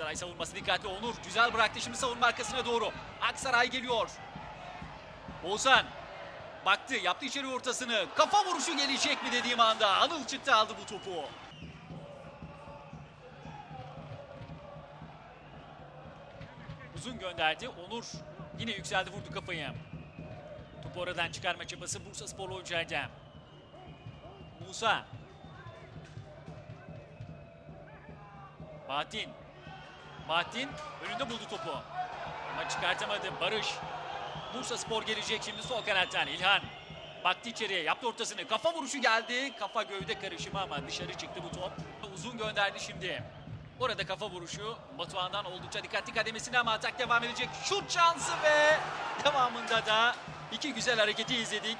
Aksaray savunması dikkatli. Onur güzel bıraktı şimdi savunma arkasına doğru. Aksaray geliyor. Oğuzhan baktı yaptı içeri ortasını. Kafa vuruşu gelecek mi dediğim anda Anıl çıktı aldı bu topu. Uzun gönderdi. Onur yine yükseldi vurdu kafayı. Topu oradan çıkarma çabası Bursa Spor oyuncularda. Musa. Bahattin. Bahattin önünde buldu topu. Ama çıkartamadı. Barış. Bursa Spor gelecek şimdi sol kanattan. İlhan. Baktı içeriye. Yaptı ortasını. Kafa vuruşu geldi. Kafa gövde karışımı ama dışarı çıktı bu top. Uzun gönderdi şimdi. Orada kafa vuruşu Batuhan'dan oldukça dikkatli kademesine ama atak devam edecek. Şut şansı ve devamında da iki güzel hareketi izledik.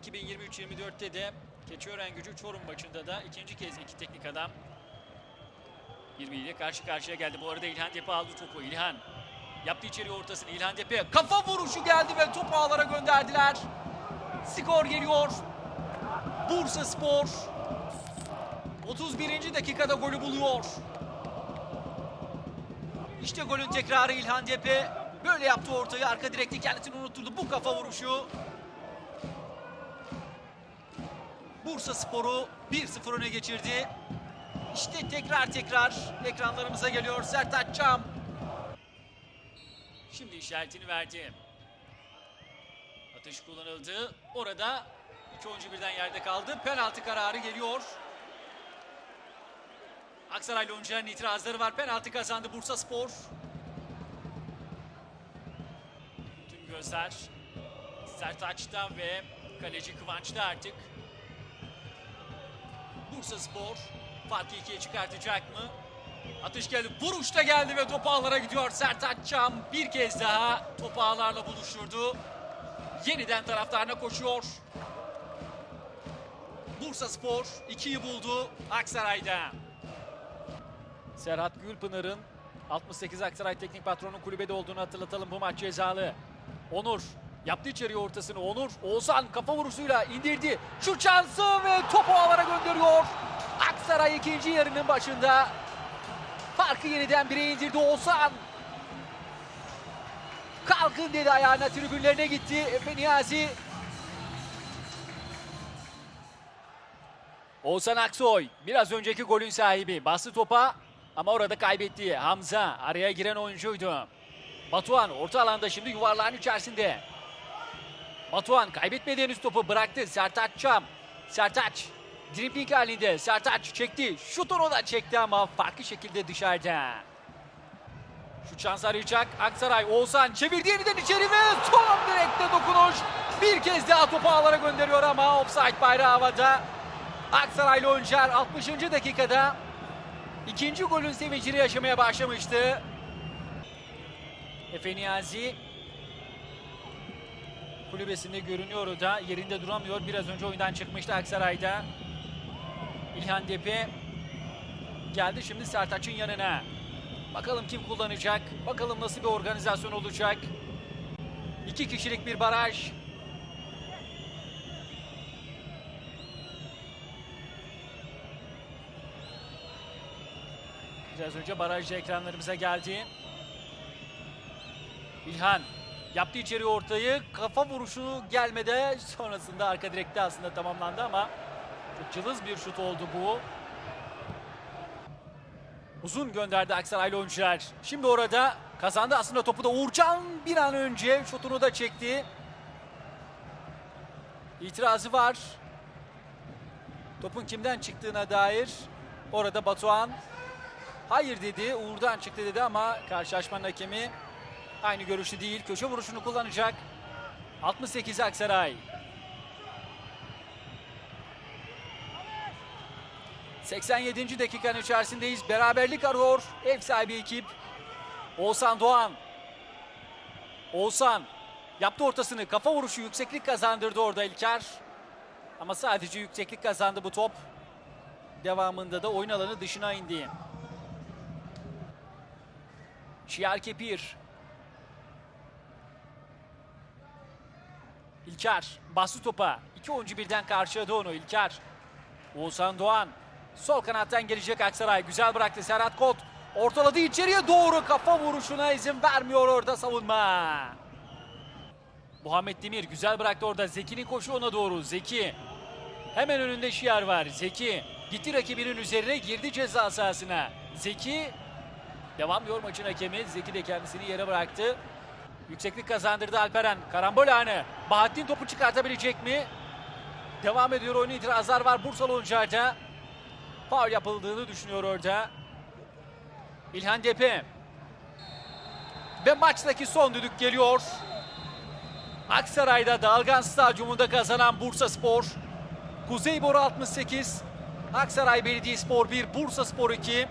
2023-24'te de Keçiören Gücü Çorum maçında da ikinci kez iki teknik adam birbiriyle karşı karşıya geldi. Bu arada İlhan Tepe aldı topu. İlhan yaptı içeri ortasını. İlhan Tepe kafa vuruşu geldi ve topu ağlara gönderdiler. Skor geliyor. Bursa Spor 31. dakikada golü buluyor. İşte golün tekrarı İlhan Tepe. Böyle yaptı ortayı. Arka direkte kendisini unutturdu. Bu kafa vuruşu Bursa Spor'u 1-0 öne geçirdi. İşte tekrar tekrar ekranlarımıza geliyor Sertaç Çam. Şimdi işaretini verdi. Atış kullanıldı. Orada iki oyuncu birden yerde kaldı. Penaltı kararı geliyor. Aksaraylı oyuncuların itirazları var. Penaltı kazandı Bursa Spor. Tüm gözler Sertaç'ta ve kaleci Kıvanç'ta artık. Bursa Spor farkı ikiye çıkartacak mı? Atış geldi. Vuruş da geldi ve top ağlara gidiyor. Sertaç Çam bir kez daha top ağlarla buluşturdu. Yeniden taraftarına koşuyor. Bursa Spor 2'yi buldu Aksaray'da. Serhat Gülpınar'ın 68 Aksaray Teknik Patronu kulübede olduğunu hatırlatalım. Bu maç cezalı. Onur yaptı içeriye ortasını. Onur Oğuzhan kafa vuruşuyla indirdi. Şu şansı ve topu ağlara gönderiyor. Aksaray ikinci yarının başında farkı yeniden bire indirdi Oğuzhan. Kalkın dedi ayağına tribünlerine gitti. Efe Niyazi Oğuzhan Aksoy biraz önceki golün sahibi. Bastı topa ama orada kaybetti. Hamza araya giren oyuncuydu. Batuhan orta alanda şimdi yuvarlağın içerisinde. Batuhan kaybetmedi henüz topu bıraktı. Sertaç Çam. Sertaç dribbling halinde. Sertaç çekti. Şutunu da çekti ama farklı şekilde dışarıda. Şu şans arayacak. Aksaray Oğuzhan çevirdi yeniden içeri ve son direkte dokunuş. Bir kez daha topu ağlara gönderiyor ama offside bayrağı havada. Aksaraylı oyuncular 60. dakikada ikinci golün sevincini yaşamaya başlamıştı. Efe Niyazi kulübesinde görünüyor da yerinde duramıyor. Biraz önce oyundan çıkmıştı Aksaray'da. İlhan Depe geldi şimdi Sertaç'ın yanına. Bakalım kim kullanacak? Bakalım nasıl bir organizasyon olacak? İki kişilik bir baraj. Biraz önce barajda ekranlarımıza geldi. İlhan yaptı içeri ortayı. Kafa vuruşu gelmede sonrasında arka direkte aslında tamamlandı ama çok cılız bir şut oldu bu. Uzun gönderdi Aksaraylı oyuncular. Şimdi orada kazandı aslında topu da Uğurcan bir an önce şutunu da çekti. İtirazı var. Topun kimden çıktığına dair orada Batuhan hayır dedi. Uğur'dan çıktı dedi ama karşılaşmanın hakemi aynı görüşlü değil. Köşe vuruşunu kullanacak. 68 Aksaray. 87. dakikanın içerisindeyiz. Beraberlik arıyor. Ev sahibi ekip. Oğuzhan Doğan. Oğuzhan yaptı ortasını. Kafa vuruşu yükseklik kazandırdı orada İlker. Ama sadece yükseklik kazandı bu top. Devamında da oyun alanı dışına indi. Şiar Kepir. İlker bastı topa. İki oyuncu birden karşıladı onu İlker. Oğuzhan Doğan Sol kanattan gelecek Aksaray. Güzel bıraktı Serhat Kot. Ortaladı içeriye doğru kafa vuruşuna izin vermiyor orada savunma. Muhammed Demir güzel bıraktı orada. Zeki'nin koşu ona doğru. Zeki. Hemen önünde Şiar var. Zeki gitti rakibinin üzerine girdi ceza sahasına. Zeki devam diyor maçın hakemi. Zeki de kendisini yere bıraktı. Yükseklik kazandırdı Alperen. Karambol anı. Bahattin topu çıkartabilecek mi? Devam ediyor oyun itirazlar var Bursalı oyuncularda. Faul yapıldığını düşünüyor orada. İlhan Depe. Ve maçtaki son düdük geliyor. Aksaray'da Dalgan Stadyumunda kazanan Bursa Spor. Kuzeyboru 68, Aksaray Belediyespor 1, Bursa Spor 2.